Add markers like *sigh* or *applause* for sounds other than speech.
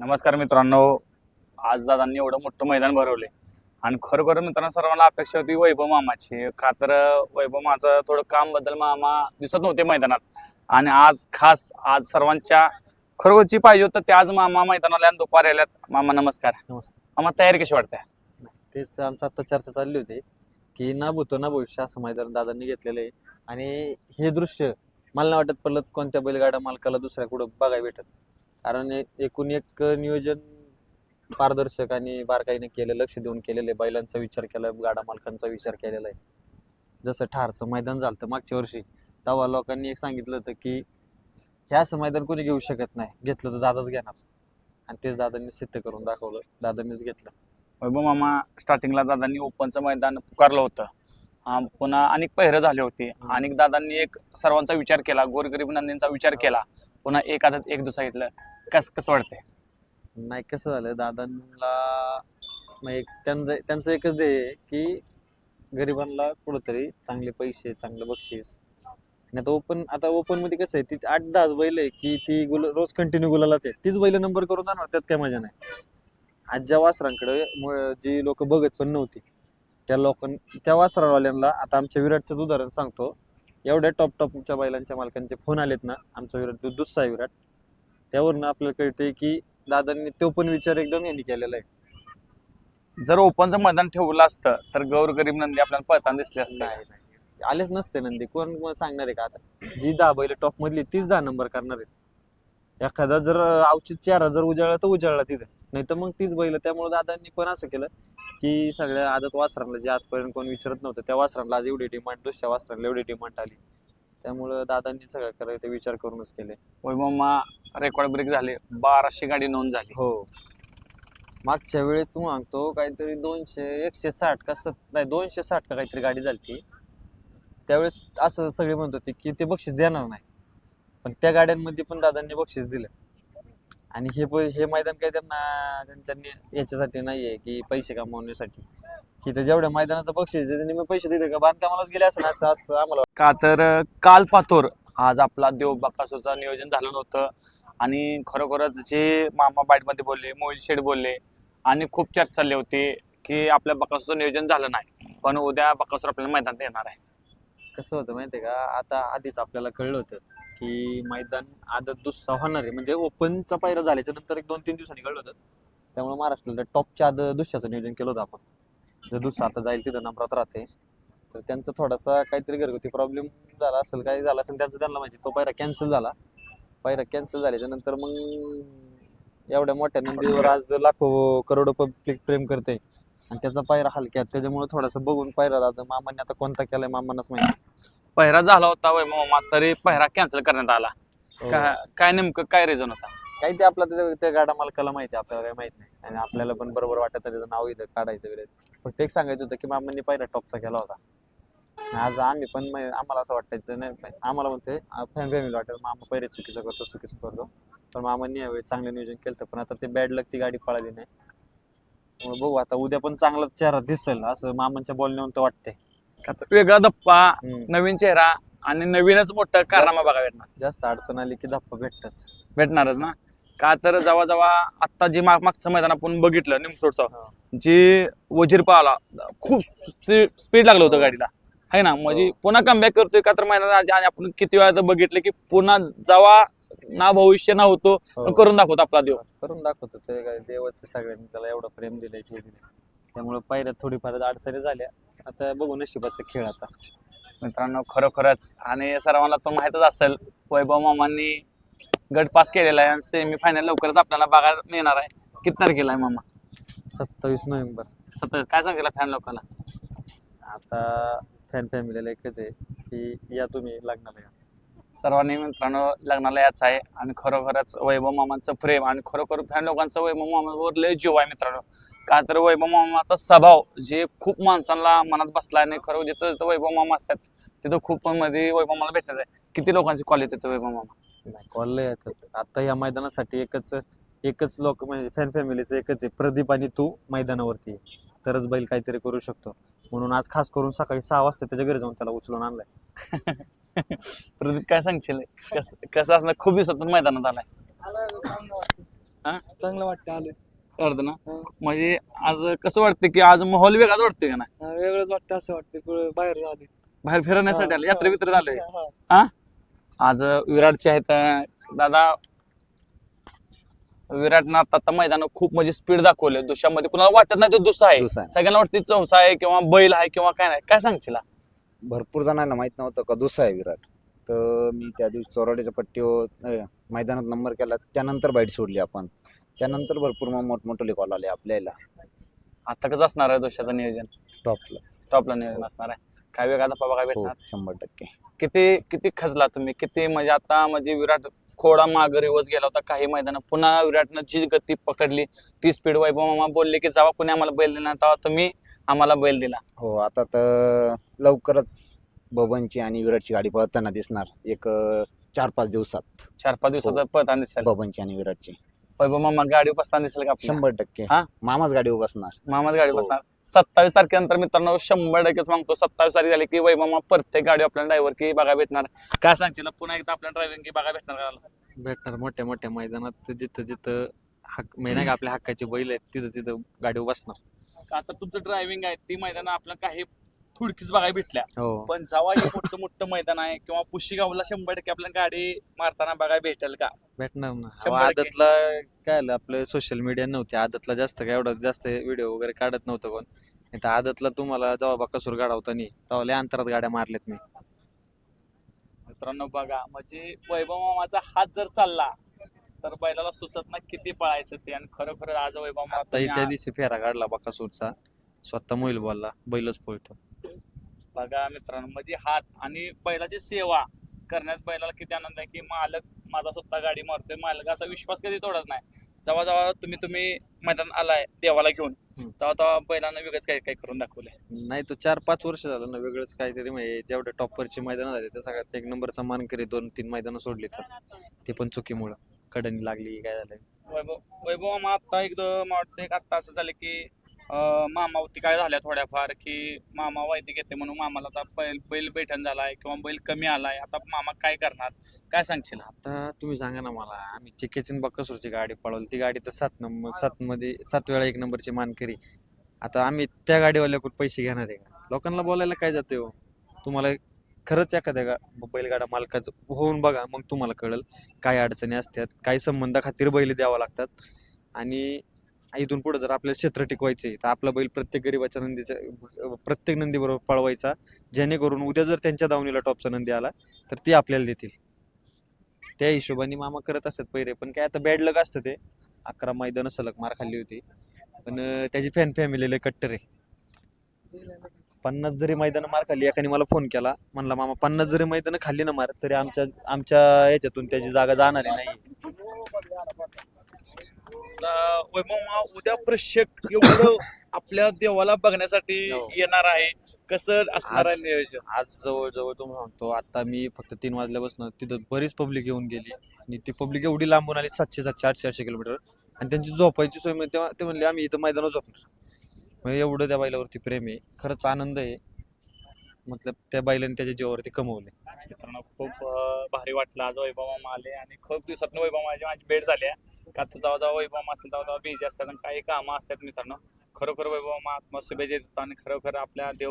नमस्कार मित्रांनो. आज दादांनी एवढं मोठं मैदान भरवले आणि खरोखर मित्रांनो सर्वांना अपेक्षा होती वैभव मामाची. का तर वैभव मामाचं थोडं कामबद्दल मामा दिसत नव्हते मैदानात. आणि आज खास आज सर्वांच्या खरोखरची पाहिजे होतं ते आज मामा मैदानाला आणि दुपारी आल्यात. मामा नमस्कार. नमस्कार. मामा तयारी कशी वाटते? तेच आमचं आता चर्चा चालली होती की ना भूतो ना भविष्य असं मैदान दादांनी घेतलेलं आहे. आणि हे दृश्य मला नाही वाटत परत कोणत्या बैलगाड्या मालकाला दुसऱ्या कुठं बघायला भेटत. कारण एक एकूण एक नियोजन पारदर्शक आणि बारकाईने केलं लक्ष देऊन केलेलं आहे. बैलांचा विचार केला गाडा मालकांचा विचार केलेला आहे. जसं ठारचं मैदान झालं होतं मागच्या वर्षी तेव्हा लोकांनी एक सांगितलं होतं की हे असं मैदान कोणी घेऊ शकत नाही. घेतलं तर दादाच घेणार. आणि तेच दादांनी सिद्ध करून दाखवलं. दादांनीच घेतलं. वैभव मामा स्टार्टिंगला दादांनी ओपनचं मैदान पुकारलं होतं. पुन्हा अनेक पहिरं झाले होते. आणि दादांनी एक सर्वांचा विचार केला गोरगरीब नंदींचा विचार केला. पुन्हा एक आदत एक दुसरा घेतलं. कस कसं वाटतंय? नाही कसं झालं? दादांना मग एक त्यांचं त्यांचं एकच ध्येय आहे की गरिबांना कुठंतरी चांगले पैसे चांगलं बक्षीस. आणि आता ओपन आता ओपनमध्ये कसं आहे ती आठ दहाच बैल आहे की ती गुल रोज कंटिन्यू गुलाला ते तीच बैल नंबर करून जाणार त्यात काय मजा नाही. आज ज्या वासरांकडे जी लोक बघत पण नव्हती. त्या लोकां त्या वासरावाल्यांना आता आमच्या विराटचं उदाहरण सांगतो. एवढ्या टॉप टॉपच्या बैलांच्या मालकांचे फोन आलेत ना आमचा विराट दुसरा आहे विराट. त्यावरनं आपल्याला कळते की दादांनी तो पण विचार एकदम यांनी केलेला आहे. जर ओपनचं मैदान ठेवलं असतं तर गोरगरीब नंदी आपल्याला पळताना दिसले असते. नाही नाही. आलेच नसते नंदी. कोण कोण सांगणार आहे का आता? जी दहा बैल टॉप मधली तीच दहा नंबर करणार आहे एखादा जर अवचित चेहरा जर उजाळला तर उजाळला तिथं. नाही तर मग तीच बैल. त्यामुळे दादांनी पण असं केलं की सगळ्या आदत वासरांना जे आजपर्यंत कोण विचारत नव्हतं त्या वासरांना आज एवढी डिमांड दुसऱ्या वासरांना एवढी डिमांड आली. त्यामुळं दादांनी सगळं करायचं ते विचार करूनच केले. वैभवमा रेकॉर्ड ब्रेक झाले. बाराशे गाडी नोंद झाली. हो. मागच्या वेळेस तू सांगतो काहीतरी दोनशे एकशे साठ का सत नाही दोनशे साठ का काहीतरी गाडी झाली त्यावेळेस असं सगळे म्हणत होते की ते बक्षीस देणार नाही. पण त्या गाड्यांमध्ये पण दादांनी बक्षीस दिलं. आणि हे प- हे मैदान काही त्यांना त्यांच्या नि- याच्यासाठी नाही आहे की पैसे कमवण्यासाठी. की तर जेवढ्या मैदानाचं बक्षीस देते मी पैसे देते का? बांधकामालाच गेले असं असं असं आम्हाला का तर काल पातोर आज आपला देव बकासूचं नियोजन झालं नव्हतं. आणि खरोखरच जे मामा बाईटमध्ये बोलले मोहिल शेठ बोलले आणि खूप चर्चा चालली होती की आपल्या बकासूचं नियोजन झालं नाही पण उद्या बकासूर आपल्याला मैदानात येणार आहे. कसं होतं माहितीये का? आता आधीच आपल्याला कळलं होतं की मैदान आदत दुसरा होणार आहे. म्हणजे ओपनचा पायरा झाल्याच्यानंतर एक दोन तीन दिवसांनी कळलं होतं. त्यामुळे महाराष्ट्राला टॉपच्या आद दुसऱ्याचं नियोजन केलं होतं आपण. जर दुसरा आता जाईल तिथं नंबरात राहते. तर त्यांचा थोडासा काहीतरी घरगुती प्रॉब्लेम झाला असेल काय झाला असेल त्यांचं त्यांना माहिती. तो पायरा कॅन्सल झाला. पायरा कॅन्सल झाल्याच्यानंतर मग एवढ्या मोठ्या नंदीवर आज लाखो करोडो पब्लिक प्रेम करते. आणि त्याचा पायरा हलक्यात. त्याच्यामुळे थोडासा बघून पायरा दादा मामाने आता कोणता केलाय मामांनाच माहिती. पहिरा झाला होता वैभव मामा तरी पहिरा कॅन्सल करण्यात आला. हो. का- काय नेमकं काय रिझन होता? काही ते आपला त्या त्या गाडा मालकाला माहिती आहे, आपल्याला काही माहीत नाही. आणि आपल्याला पण बरोबर वाटत नाही त्याचं नाव इथं काढायचं वगैरे. फक्त एक सांगायचं होतं की मामांनी पहिला टॉपचा केला होता. आणि आज आम्ही पण मै- आम्हाला असं वाटायचं नाही आम्हाला म्हणते फॅन फॅमिली वाटत मामा पहिले चुकीचं करतो चुकीचं करतो. पण मामांनी यावेळी चांगलं नियोजन केलं पण आता ते बॅड लक ती गाडी पळाली नाही. त्यामुळे बघू आता उद्या पण चांगला चेहरा दिसेल असं मामांच्या बोलण्यावर तर वाटते वेगळा दप्पा नवीन चेहरा आणि नवीनच मोठं कारनामा बघा भेटणार. जास्त अडचण आली की धप्पा भेटतच. भेटणारच ना? का तर जेव्हा जेव्हा आत्ता जे माग मागचं मैदान आपण बघितलं निमसोडचं हो. जे वजीर पाहला खूप स्पीड लागलं होतं गाडीला. है ना? म्हणजे हो. पुन्हा कमबॅक करतोय का तर मैदानात आणि आपण किती वेळा तर बघितलं की पुन्हा जेव्हा ना भविष्य ना होतो हो. करून दाखवतो आपला देव. करून दाखवतो ते काय देवाचं सगळ्यांनी त्याला एवढं प्रेम दिलंय हे दिलंय. त्यामुळे पायऱ्यात थोडीफार अडचणी झाल्या. आता बघू नशिबाचा खेळ आता. मित्रांनो खरोखरच आणि सर्वांना तो माहीतच असेल वैभव मामांनी गट पास केलेला आहे आणि सेमी फायनल लवकरच आपल्याला बघायला मिळणार आहे. किती तारखेला आहे मामा? सत्तावीस नोव्हेंबर. सत्तावीस. काय सांगितलं फॅन लोकांना? आता फॅन फॅमिलीला एकच आहे की या तुम्ही लग्नाला या. सर्वांनी मित्रांनो लग्नाला याच आहे आणि खरोखरच वैभव मामांचं प्रेम आणि खरोखर फॅन लोकांचं वैभव मामावर लय जीव आहे मित्रांनो. का तर वैभव मामाचा स्वभाव जे खूप माणसांना मनात बसला आणि खरं जिथं जिथं वैभव मामा असतात तिथं खूप मध्ये वैभव मामाला भेटत आहे किती लोकांची कॉल येते वैभव मामा? नाही कॉल येतात. आता या मैदानासाठी एकच एकच लोक म्हणजे फॅन फॅमिलीचं एकच आहे. प्रदीप आणि तू मैदानावरती. तरच बैल काहीतरी करू शकतो. म्हणून आज खास करून सकाळी सहा वाजता त्याच्या घरी जाऊन त्याला उचलून आणलाय. *laughs* प्रदीप काय सांगशील? कसं कसं असणार? खूप दिवसातून मैदानात आलाय. हा? चांगलं वाटतं आलं अर्ध ना हा. म्हणजे आज कसं वाटतं की आज माहोल वेगळाच वाटतोय का ना हा, वेगळंच वाटतं असं वाटतं बाहेर आले बाहेर फिरण्यासाठी आलं यात्रे बित्रे आलोय हा. आज विराटचे आहेत अं, दादा. विराटनं आता आता मैदानात खूप म्हणजे स्पीड दाखवले दुशामध्ये कुणाला वाटत नाही तो दुसरा आहे. दुसरा आहे. सगळ्यांना वाटते चौसा आहे किंवा बैल आहे किंवा काय नाही. काय सांगशील? भरपूर जणांना माहीत नव्हतं का दुसरा आहे विराट. तर मी त्या दिवशी चोराडीच्या पट्टीवर मैदानात नंबर केला. त्यानंतर बाईट सोडली आपण. त्यानंतर भरपूर मग मोठमोठे कॉल आले आपल्याला. आता कसं असणार आहे दुसऱ्याचं नियोजन? टॉपला टॉपला नियोजन असणार आहे. काय वेगळा धप्पा बघा हो भेटणार? शंभर टक्के. किती किती खचला तुम्ही? किती म्हणजे आता म्हणजे विराट खोडा माग रिवर्स गेला होता काही मैदान पुन्हा विराटनं जी गती पकडली ती स्पीड वैभव मामा बोलले की जेव्हा कोणी आम्हाला बैल दिला तेव्हा तुम्ही आम्हाला बैल दिला. हो आता तर लवकरच बबनची आणि विराटची गाडी पळताना दिसणार. एक अं, चार पाच दिवसात. चार पाच दिवसात पळताना दिसेल. बबनची आणि विराटची. वैभव मामा गाडी बसताना दिसेल का आपल्याला? शंभर टक्के. हा? मामाच गाडी बसणार. मामाच गाडी हो. बसणार. सत्तावीस तारखेनंतर मित्रांनो शंभर टक्केच मागतो. सत्तावीस तारीख झाली की वैभव मामा प्रत्येक गाडी आपल्याला ड्रायव्हर की बघा भेटणार. काय सांगशील? पुन्हा एकदा आपल्या ड्रायव्हिंग की बघा भेटणार का? भेटणार. मोठ्या मोठ्या मैदानात जिथं जिथं हक म्हणजे नाही का आपल्या हक्काची बैल आहेत तिथं तिथं गाडी बसणार. आता तुमचं ड्रायव्हिंग आहे ती मैदान आपल्याला काही थोडकीच बघायला भेटल्या. हो. पण जेव्हा हे मोठं मोठं मैदान आहे किंवा पुशीगावला शंभर टक्के आपल्याला गाडी मारताना बघायला भेटेल का? भेटणार ना. शंभर अहो, टक्के. आदतला काय आलं? आपलं सोशल मीडिया नव्हती. आदतला जास्त काय एवढं जास्त व्हिडिओ वगैरे काढत नव्हतं कोण. नाही तर आदतला तुम्हाला जेव्हा बकासूर गाडावता नाही तेव्हा लय अंतरात गाड्या मारल्यात मी मित्रांनो बघा म्हणजे वैभव मामाचा हात जर चालला तर बैलाला सुचत ना किती पळायचं ते आणि खरोखर आज वैभव मामा आता त्या दिवशी फेरा काढला बकासूरचा स्वतः मोईल बोलला बैलच पळतो. बघा मित्रांनो म्हणजे हात आणि बैलाची सेवा करण्यात बैलाला किती आनंद आहे की मालक माझा स्वतः गाडी मारतोय. मालकाचा विश्वास कधी तोडत नाही. जेव्हा जेव्हा तुम्ही तुम्ही मैदान आलाय देवाला घेऊन. तेव्हा तेव्हा बैलानं वेगळंच काही काही करून दाखवलंय. नाही तो चार पाच वर्ष झालं ना वेगळंच काहीतरी म्हणजे जेवढे टॉपरची मैदान झाले त्या सगळ्यात एक नंबरचा मानकरी दोन तीन मैदानं सोडली तर. ते पण चुकीमुळं. कडणी लागली काय झालं वैभव वैभव मामा आता एकदम मला वाटतं एक आत्ता असं झालं की मामावती काय झाल्या थोड्याफार की मामा वायदी घेते म्हणून मामाला आता बैल बैल बैठण झालाय किंवा बैल कमी आलाय. आता मामा काय करणार? काय सांगशील? आता तुम्ही सांगा ना मला. आम्ही चिकेचन बक्कासूरची गाडी पळवली. ती गाडी तर सात नंबर सात मध्ये सात वेळा एक नंबरची मानकरी. आता आम्ही त्या गाडीवाल्याकडून पैसे घेणार आहे का? लोकांना बोलायला काय जाते हो? तुम्हाला खरंच एखाद्या गा बैलगाडा मालकाचं होऊन बघा. मग तुम्हाला कळेल. काय अडचणी असतात. काही संबंधाखातीर बैल द्यावा लागतात. आणि इथून पुढे जर आपल्याला क्षेत्र टिकवायचे तर आपला बैल प्रत्येक गरीबाच्या नंदीच्या प्रत्येक नंदीबरोबर पळवायचा जेणेकरून उद्या जर त्यांच्या दावणीला टॉपचा नंदी आला तर ती आपल्याला देतील. त्या हिशोबाने मामा करत असतात पैरे पण काय आता बॅड लग असतं ते. अकरा मैदानं सलग मार खाल्ली होती. पण त्याची फॅन फॅमिली लय कट्टर आहे. पन्नास जरी मैदानं मार खाल्ली एकाने मला फोन केला. म्हणला मामा पन्नास जरी मैदानं खाल्ली ना मार तरी आमच्या आमच्या याच्यातून त्याची जागा जाणार नाही. आता वैभव मामा उद्या प्रेक्षक एवढं आपल्या देवाला बघण्यासाठी हो. येणार आहे. कसं असणार आहे आज- नियोजन? आज जवळजवळ तुम्हाला सांगतो आता मी फक्त तीन वाजल्यापासून तिथं बरीच पब्लिक येऊन गेली. आणि ती पब्लिक एवढी लांबून आली सातशे सातशे आठशे आठशे किलोमीटर. आणि त्यांची झोपायची सोय म्हणजे तेव्हा ते म्हणले आम्ही इथं मैदानावर झोपणार. म्हणजे एवढं त्या बैलावरती प्रेम आहे. खरंच आनंद आहे. मतलब त्या बैलाने त्याच्या जीवावरती कमवले मित्रांनो खूप अं, भारी वाटलं आज वैभव मामा आले आणि खूप दिवसात वैभव माझी माझी भेट झाली आहे. का तर जेव्हा जेव्हा वैभव मामा असेल तेव्हा तेव्हा बिझी असतात आणि काही कामं असतात मित्रांनो. खरोखर वैभव मामा शुभेच्छा देतो आणि खरोखर आपल्या देव